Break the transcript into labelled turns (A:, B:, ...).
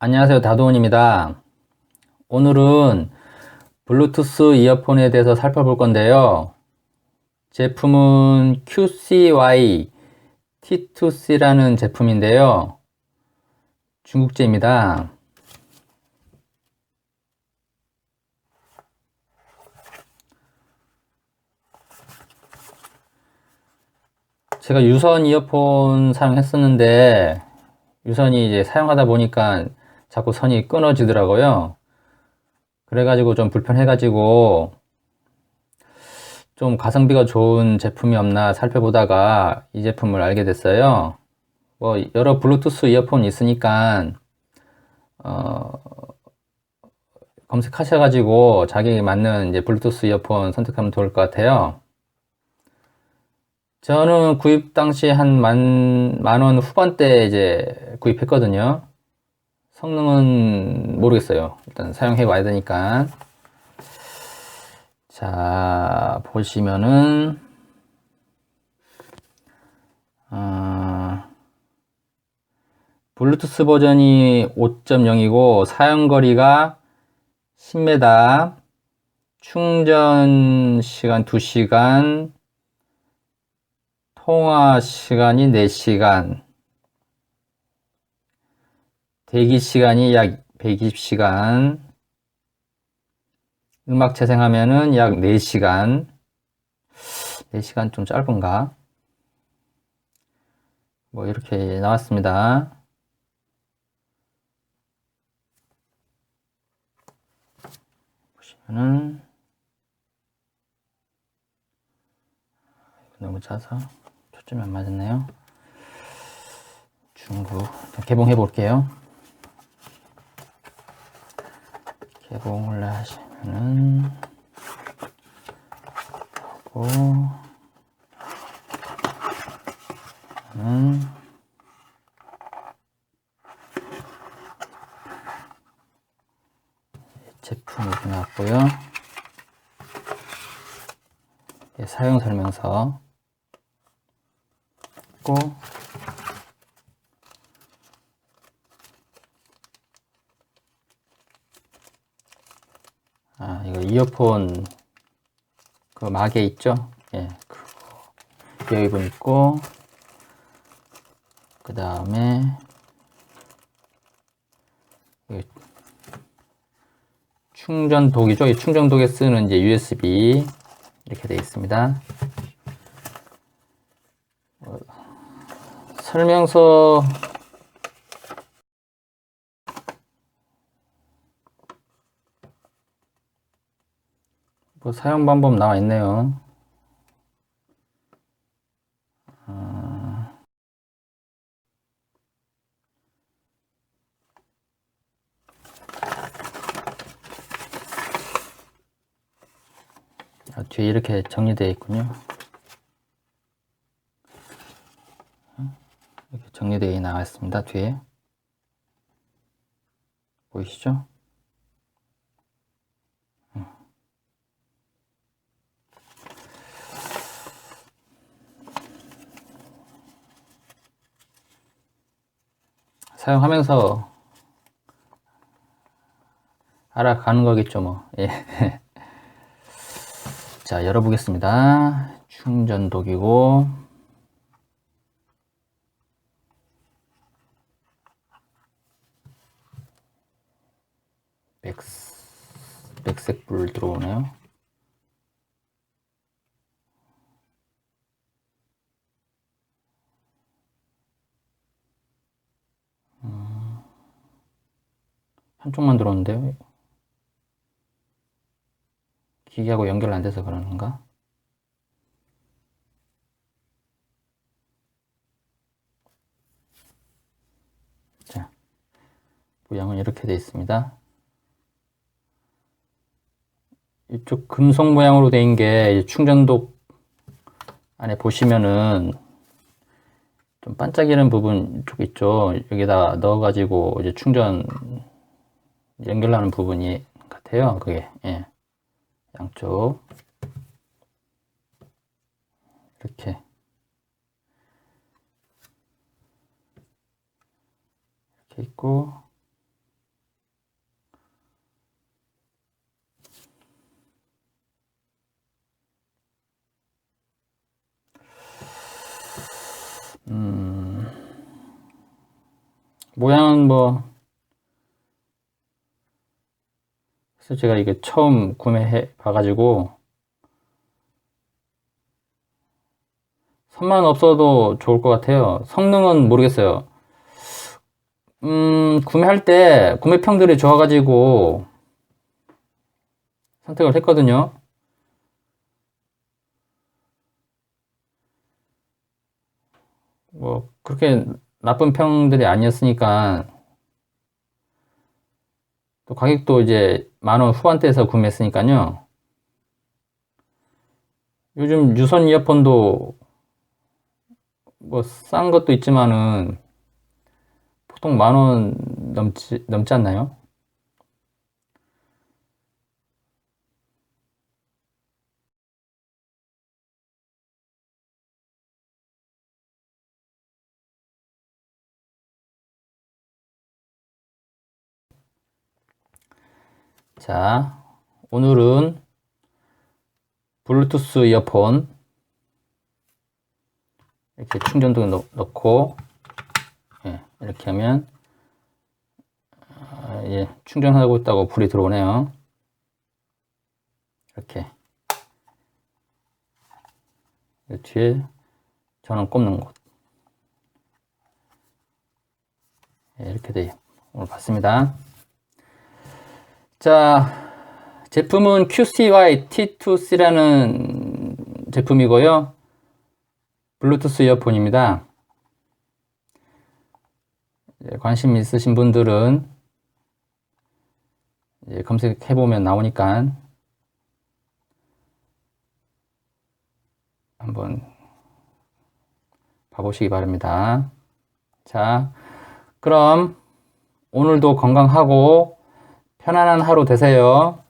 A: 안녕하세요. 다도원입니다. 오늘은 블루투스 이어폰에 대해서 살펴볼 건데요. 제품은 QCY T2C라는 제품인데요. 중국제입니다. 제가 유선 이어폰 사용했었는데 유선이 이제 사용하다 보니까 자꾸 선이 끊어지더라고요. 그래가지고 좀 불편해가지고 좀 가성비가 좋은 제품이 없나 살펴보다가 이 제품을 알게 됐어요. 뭐 여러 블루투스 이어폰 있으니까 어, 검색하셔가지고 자기에 맞는 이제 블루투스 이어폰 선택하면 좋을 것 같아요. 저는 구입 당시 한 만, 만원 후반대 이제 구입했거든요. 성능은 모르겠어요. 일단 사용해 와야 되니까. 자, 보시면은, 어, 블루투스 버전이 5.0이고, 사용거리가 10m, 충전 시간 2시간, 통화 시간이 4시간, 대기 시간이 약 120시간, 음악 재생하면은 약 4시간, 4시간 좀 짧은가? 뭐 이렇게 나왔습니다. 보시면은 너무 짜서 초점이 안 맞았네요. 중국 개봉해 볼게요. 개봉을 하시면은 하고 는 제품이 나왔고요. 예, 사용 설명서 있고 아 이거 이어폰 그 마개 있죠? 예, 여기분 있고 그 다음에 충전독이죠. 이 충전독에 쓰는 이제 USB 이렇게 되어 있습니다. 어, 설명서 뭐 사용 방법 나와 있네요. 아, 아, 뒤에 이렇게 정리되어 있군요. 이렇게 정리되어 나와 있습니다. 뒤에 보이시죠? 사용하면서 알아가는 거겠죠, 뭐. 예. 자, 열어보겠습니다. 충전 독이고, 백, 백색 불 들어오네요. 한쪽만 들어오는데요. 기계하고 연결 안 돼서 그러는가? 자, 모양은 이렇게 되어 있습니다. 이쪽 금속 모양으로 된 게 충전독 안에 보시면은 좀 반짝이는 부분 쪽 있죠. 여기다 넣어가지고 이제 충전 연결하는 부분이 같아요. 그게. 예. 양쪽. 이렇게. 이렇게 있고. 음. 모양은 뭐 그래서 제가 이게 처음 구매해 봐가지고 선만 없어도 좋을 것 같아요. 성능은 모르겠어요. 음, 구매할 때 구매평들이 좋아가지고 선택을 했거든요. 뭐 그렇게 나쁜 평들이 아니었으니까 또 가격도 이제 만 원 후반대에서 구매했으니까요. 요즘 유선 이어폰도 뭐 싼 것도 있지만은 보통 만 원 넘지 넘지 않나요? 자, 오늘은 블루투스 이어폰 이렇게 충전도 넣, 넣고 예, 이렇게 하면 아, 예, 충전하고 있다고 불이 들어오네요. 이렇게 이 뒤에 전원 꼽는 곳 예, 이렇게 돼 오늘 봤습니다. 자, 제품은 QCY T2C라는 제품이고요. 블루투스 이어폰입니다. 예, 관심 있으신 분들은 예, 검색해 보면 나오니까 한번 봐보시기 바랍니다. 자, 그럼 오늘도 건강하고 편안한 하루 되세요.